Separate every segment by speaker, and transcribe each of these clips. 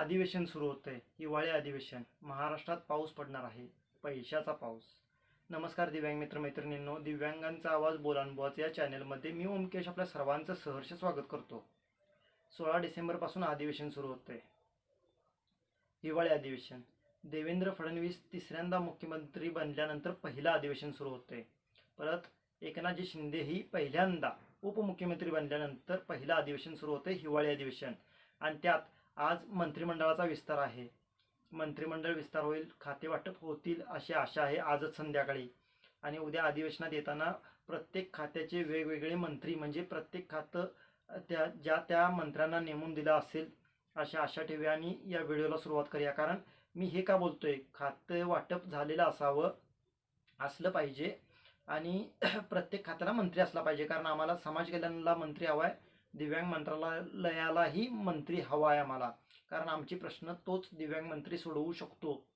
Speaker 1: अधिवेशन सुरू होतंय. हिवाळी अधिवेशन. महाराष्ट्रात पाऊस पडणार आहे. पैशाचा पाऊस. नमस्कार दिव्यांग मित्र मैत्रिणींनो दिव्यांगांचा आवाज बोलानुभवाच या चॅनलमध्ये मी ओमकेश आपल्या सर्वांचं सहर्ष स्वागत करतो. सोळा डिसेंबरपासून अधिवेशन सुरू होतंय. हिवाळी अधिवेशन. देवेंद्र फडणवीस तिसऱ्यांदा मुख्यमंत्री बनल्यानंतर पहिलं अधिवेशन सुरू होतंय. परत एकनाथजी शिंदे ही पहिल्यांदा उपमुख्यमंत्री बनल्यानंतर पहिलं अधिवेशन सुरू होतंय हिवाळी अधिवेशन. आणि त्यात आज मंत्रिमंडळाचा विस्तार आहे. मंत्रिमंडळ विस्तार होईल खाते वाटप होतील अशी आशा आहे आजच संध्याकाळी. आणि उद्या अधिवेशनात येताना प्रत्येक खात्याचे वेगवेगळे मंत्री म्हणजे प्रत्येक खातं त्या ज्या त्या मंत्र्यांना नेमून दिलं असेल अशा आशा ठेवूया आणि या व्हिडिओला सुरुवात करूया. कारण मी हे का बोलतोय? खातं वाटप झालेलं असावं असलं पाहिजे. आणि प्रत्येक खात्याला मंत्री असला पाहिजे. कारण आम्हाला समाज कल्याणला मंत्री हवा आहे दिव्यांग मंत्रालयालाही मंत्री हवा आहे आम्हाला. कारण आमचे प्रश्न तोच दिव्यांग मंत्री सोडवू शकतो.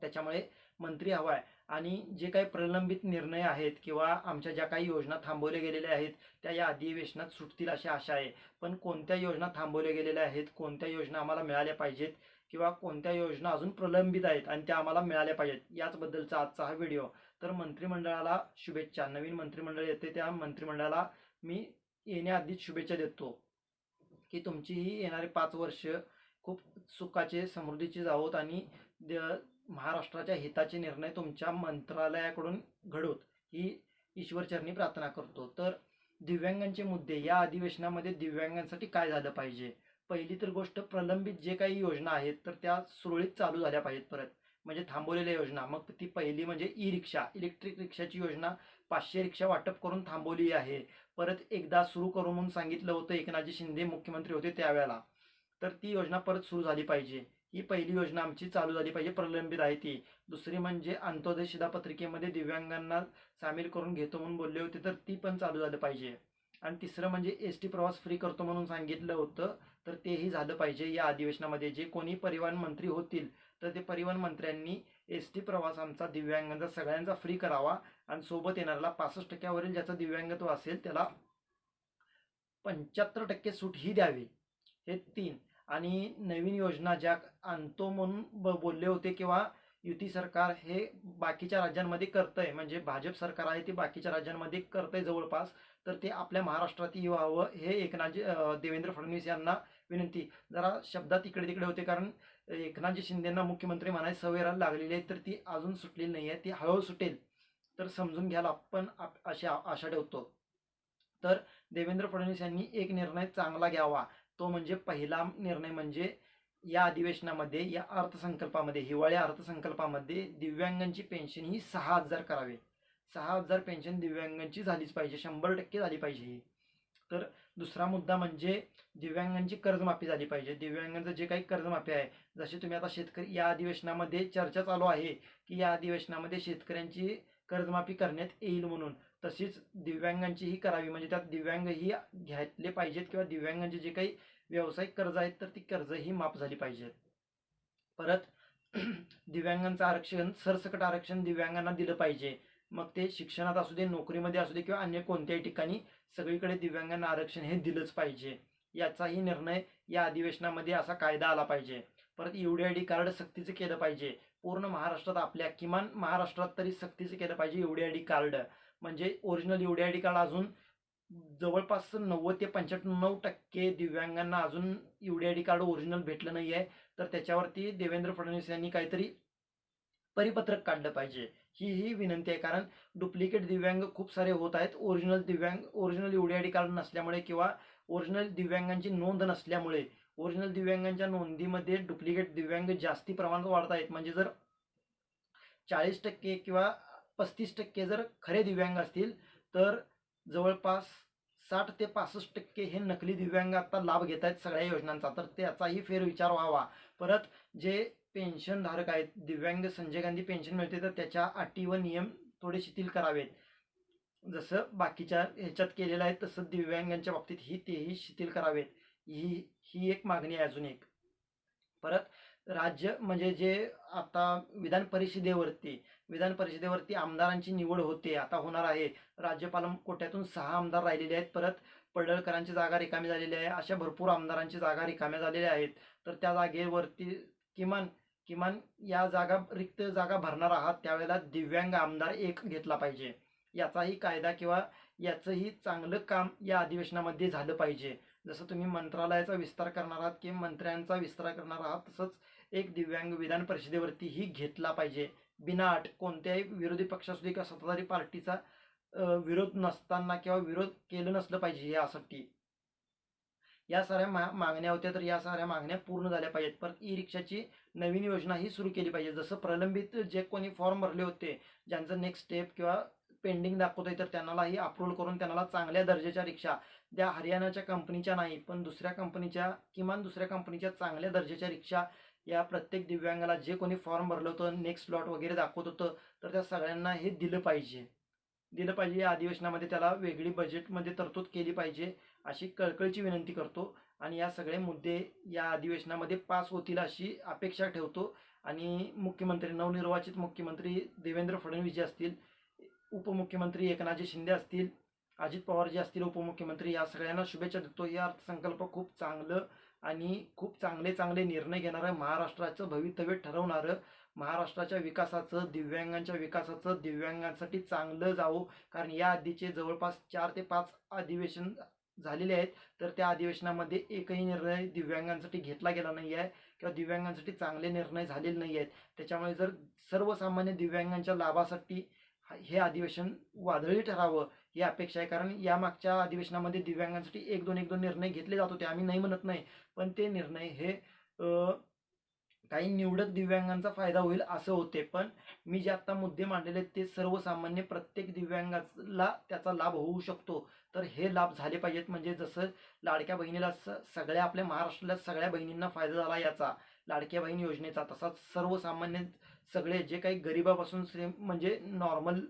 Speaker 1: त्याच्यामुळे मंत्री हवा आहे. आणि जे काही प्रलंबित निर्णय आहेत किंवा आमच्या ज्या काही योजना थांबवल्या गेलेल्या आहेत त्या या अधिवेशनात सुटतील अशी आशा आहे. पण कोणत्या योजना थांबवल्या गेलेल्या आहेत कोणत्या योजना आम्हाला मिळाल्या पाहिजेत किंवा कोणत्या योजना अजून प्रलंबित आहेत आणि त्या आम्हाला मिळाल्या पाहिजेत याचबद्दलचा आजचा हा व्हिडिओ. तर मंत्रिमंडळाला शुभेच्छा. नवीन मंत्रिमंडळ येते त्या मंत्रिमंडळाला मी येण्याआधीच शुभेच्छा देतो की तुमची ही येणारी पाच वर्ष खूप सुखाचे समृद्धीचे जावोत आणि द- महाराष्ट्राच्या हिताचे निर्णय तुमच्या मंत्रालयाकडून घडोत ही ईश्वरचरणी प्रार्थना करतो. तर दिव्यांगांचे मुद्दे या अधिवेशनामध्ये दिव्यांगांसाठी काय झालं पाहिजे? पहिली तर गोष्ट प्रलंबित जे काही योजना आहेत तर त्या सुरळीत चालू झाल्या पाहिजेत परत. म्हणजे थांबवलेल्या योजना. मग ती पहिली म्हणजे ई रिक्षा इलेक्ट्रिक रिक्षाची योजना पाचशे रिक्षा वाटप करून थांबवली आहे. परत एकदा सुरू करू म्हणून सांगितलं होतं एकनाथजी शिंदे मुख्यमंत्री होते त्यावेळेला. तर ती योजना परत सुरू झाली पाहिजे. ही पहिली योजना आमची चालू झाली पाहिजे प्रलंबित आहे ती. दुसरी म्हणजे अंत्योदय शिधापत्रिकेमध्ये दिव्यांगांना सामील करून घेतो म्हणून बोलले होते तर ती पण चालू झाली पाहिजे. आणि तिसरं म्हणजे एस टी प्रवास फ्री करतो म्हणून सांगितलं होतं. तर तेही झालं पाहिजे. या अधिवेशनामध्ये जे कोणी परिवहन मंत्री होतील तर ते परिवहन मंत्र्यांनी एस टी प्रवास आमचा दिव्यांगांचा सगळ्यांचा फ्री करावा आणि सोबत येणाऱ्याला पासष्ट टक्क्यावरील ज्याचं दिव्यांगत्व असेल त्याला पंच्याहत्तर टक्के सूट ही द्यावी. हे तीन. आणि नवीन योजना ज्या आणतो म्हणून ब- बोलले होते किंवा युती सरकार हे बाकीच्या राज्यांमध्ये करतंय. म्हणजे भाजप सरकार आहे ते बाकीच्या राज्यांमध्ये करतंय जवळपास. तर ते आपल्या महाराष्ट्रातही व्हावं हे एकनाथजी देवेंद्र फडणवीस यांना विनंती. जरा शब्दात इकडे तिकडे होते कारण एकनाथजी शिंदेंना मुख्यमंत्री म्हणायची सवय लागलेली आहे तर ती अजून सुटलेली नाही आहे. ती हळूहळू सुटेल. तर समजून घ्यायला आपण अशी आशा ठेवतो. तर देवेंद्र फडणवीस यांनी एक निर्णय चांगला घ्यावा. तो म्हणजे पहिला निर्णय म्हणजे या अधिवेशनामध्ये या अर्थसंकल्पामध्ये हिवाळी अर्थसंकल्पामध्ये दिव्यांगांची पेन्शन ही सहा हजार करावे. सहा हजार पेन्शन दिव्यांगांची झालीच पाहिजे शंभर टक्के झाली पाहिजे ही. तर दुसरा मुद्दा म्हणजे दिव्यांगांची कर्जमाफी झाली पाहिजे. दिव्यांगांचं जे काही कर्जमाफी आहे जसे तुम्ही आता शेतकरी या अधिवेशनामध्ये चर्चा चालू आहे की या अधिवेशनामध्ये शेतकऱ्यांची कर्जमाफी करण्यात येईल म्हणून. तशीच दिव्यांगांचीही करावी. म्हणजे त्यात दिव्यांगही घ्यायले पाहिजेत किंवा दिव्यांगांचे जे काही व्यावसायिक कर्ज आहेत तर ती कर्जही माफ झाली पाहिजेत. परत दिव्यांगांचं आरक्षण सरसकट आरक्षण दिव्यांगांना दिलं पाहिजे. मग ते शिक्षणात असू दे नोकरीमध्ये असू दे किंवा अन्य कोणत्याही ठिकाणी सगळीकडे दिव्यांगांना आरक्षण हे दिलंच पाहिजे. याचाही निर्णय या अधिवेशनामध्ये असा कायदा आला पाहिजे. परत एवढी आय डी कार्ड सक्तीचं केलं पाहिजे. पूर्ण महाराष्ट्रात आपल्या किमान महाराष्ट्रात तरी सक्तीचं केलं पाहिजे एवढी आय डी कार्ड. म्हणजे original D I D card अजून जवळपास नव्वद ते पंच्याण्णव टक्के दिव्यांगांना अजून एवढी आय डी कार्ड ओरिजिनल भेटलं नाही आहे तर त्याच्यावरती देवेंद्र फडणवीस यांनी काहीतरी परिपत्रक काढलं पाहिजे. ही ही विनंती आहे. कारण डुप्लिकेट दिव्यांग खूप सारे होत आहेत. ओरिजिनल दिव्यांग original D I D card नसल्यामुळे किंवा ओरिजिनल दिव्यांगांची नोंद नसल्यामुळे ओरिजिनल दिव्यांगांच्या नोंदीमध्ये डुप्लिकेट दिव्यांग जास्ती प्रमाणात वाढत आहेत. म्हणजे जर चाळीस टक्के किंवा पस्तीस टक्के जर खरे दिव्यांग असतील तर जवळपास साठ ते पासष्ट टक्के हे नकली दिव्यांग आता लाभ घेत आहेत सगळ्या योजनांचा. तर त्याचाही फेरविचार व्हावा. परत जे पेन्शनधारक आहेत दिव्यांग संजय गांधी पेन्शन मिळते तर त्याच्या अटी व नियम थोडे शिथिल करावेत. जसं बाकीच्या ह्याच्यात केलेलं आहे तसं दिव्यांगांच्या बाबतीत ही तेही शिथिल करावेत. ही ही एक मागणी आहे अजून एक. परत राज्य म्हणजे जे आता विधान परिषदेवरती विधान परिषदेवरती आमदारांची निवड होते आता होणार आहे. राज्यपाल कोट्यातून सहा आमदार राहिलेले आहेत. परत पडळकरांची जागा रिकामी झालेली आहे. अशा भरपूर आमदारांची जागा रिकाम्या झालेल्या आहेत. तर त्या जागेवरती किमान किमान या जागा रिक्त जागा भरणार आहात त्यावेळेला दिव्यांग आमदार एक घेतला पाहिजे. याचाही कायदा किंवा याचंही चांगलं काम या अधिवेशनामध्ये झालं पाहिजे. जसं तुम्ही मंत्रालयाचा विस्तार करणार आहात किंवा मंत्र्यांचा विस्तार करणार आहात तसंच एक दिव्यांग विधान परिषदेवरतीही घेतला पाहिजे. बिनाट कोणत्याही विरोधी पक्षासुद्धा किंवा सत्ताधारी पार्टीचा विरोध नसताना किंवा विरोध केलं नसलं पाहिजे यासाठी या साऱ्या मा मागण्या होत्या तर या साऱ्या मागण्या पूर्ण झाल्या पाहिजेत. परत ई रिक्षाची नवीन योजना ही सुरू केली पाहिजे. जसं प्रलंबित जे कोणी फॉर्म भरले होते ज्यांचं नेक्स्ट स्टेप किंवा पेंडिंग दाखवतोय तर त्यांनाही अप्रूव्हल करून त्यांना चांगल्या दर्जाच्या रिक्षा त्या हरियाणाच्या कंपनीच्या नाही पण दुसऱ्या कंपनीच्या किमान दुसऱ्या कंपनीच्या चांगल्या दर्जाच्या रिक्षा या प्रत्येक दिव्यांगाला जे कोणी फॉर्म भरलं होतं नेक्स्ट स्लॉट वगैरे दाखवत होतं तर त्या सगळ्यांना हे दिलं पाहिजे. दिलं पाहिजे. या अधिवेशनामध्ये त्याला वेगळी बजेटमध्ये तरतूद केली पाहिजे अशी कळकळीची विनंती करतो. आणि या सगळे मुद्दे या अधिवेशनामध्ये पास होतील अशी अपेक्षा ठेवतो. आणि मुख्यमंत्री नवनिर्वाचित मुख्यमंत्री देवेंद्र फडणवीस जे असतील उपमुख्यमंत्री एकनाथजी शिंदे असतील अजित पवार जे असतील उपमुख्यमंत्री या सगळ्यांना शुभेच्छा देतो. या अर्थसंकल्प खूप चांगलं आणि खूप चांगले चांगले निर्णय घेणारं महाराष्ट्राचं भवितव्य ठरवणारं महाराष्ट्राच्या विकासाचं दिव्यांगांच्या विकासाचं दिव्यांगांसाठी चांगलं जावं. कारण या आधीचे जवळपास चार ते पाच अधिवेशन झालेले आहेत. तर त्या अधिवेशनामध्ये एकही निर्णय दिव्यांगांसाठी घेतला गेला नाही आहे किंवा दिव्यांगांसाठी चांगले निर्णय झालेले नाही आहेत. त्याच्यामुळे जर सर्वसामान्य दिव्यांगांच्या लाभासाठी हे अधिवेशन वादळी ठरावं ही अपेक्षा आहे. कारण या मागच्या अधिवेशनामध्ये दिव्यांगांसाठी एक दोन एक दोन निर्णय घेतले जात होते. आम्ही नाही म्हणत नाही. पण ते निर्णय हे काही निवडक दिव्यांगांचा फायदा होईल असं होते. पण मी जे आत्ता मुद्दे मांडलेले आहेत ते सर्वसामान्य प्रत्येक दिव्यांगाला त्याचा लाभ होऊ शकतो. तर हे लाभ झाले पाहिजेत. म्हणजे जसं लाडक्या बहिणीला स सगळ्या आपल्या महाराष्ट्रातल्या सगळ्या बहिणींना फायदा झाला याचा. लाडक्या बहीण योजनेचा. तसाच सर्वसामान्य सगळे जे काही गरिबापासून श्री म्हणजे नॉर्मल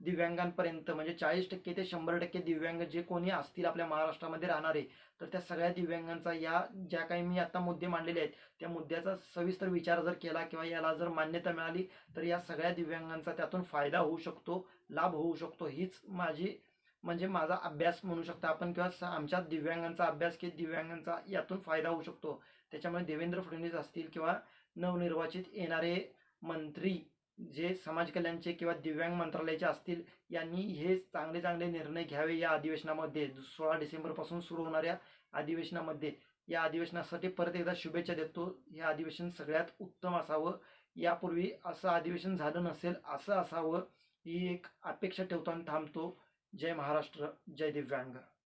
Speaker 1: दिव्यांगांपर्यंत म्हणजे चाळीस टक्के ते शंभर टक्के दिव्यांग जे कोणी असतील आपल्या महाराष्ट्रामध्ये राहणारे तर त्या सगळ्या दिव्यांगांचा या ज्या काही मी आता मुद्दे मांडलेले आहेत त्या मुद्द्याचा सविस्तर विचार जर केला किंवा याला जर मान्यता मिळाली तर या सगळ्या दिव्यांगांचा त्यातून फायदा होऊ शकतो लाभ होऊ शकतो हीच माझी म्हणजे माझा अभ्यास म्हणू शकता आपण किंवा स- आमच्या दिव्यांगांचा अभ्यास की दिव्यांगांचा यातून फायदा होऊ शकतो. त्याच्यामुळे देवेंद्र फडणवीस असतील किंवा नवनिर्वाचित येणारे मंत्री जे समाज कल्याणचे किंवा दिव्यांग मंत्रालयाचे असतील यांनी हे चांगले चांगले निर्णय घ्यावे या अधिवेशनामध्ये. सोळा डिसेंबरपासून सुरू होणाऱ्या अधिवेशनामध्ये. या अधिवेशनासाठी परत एकदा शुभेच्छा देतो. हे अधिवेशन सगळ्यात उत्तम असावं. यापूर्वी असं अधिवेशन झालं नसेल असं असावं ही एक अपेक्षा ठेवताना थांबतो. जय महाराष्ट्र जय दिव्यांग.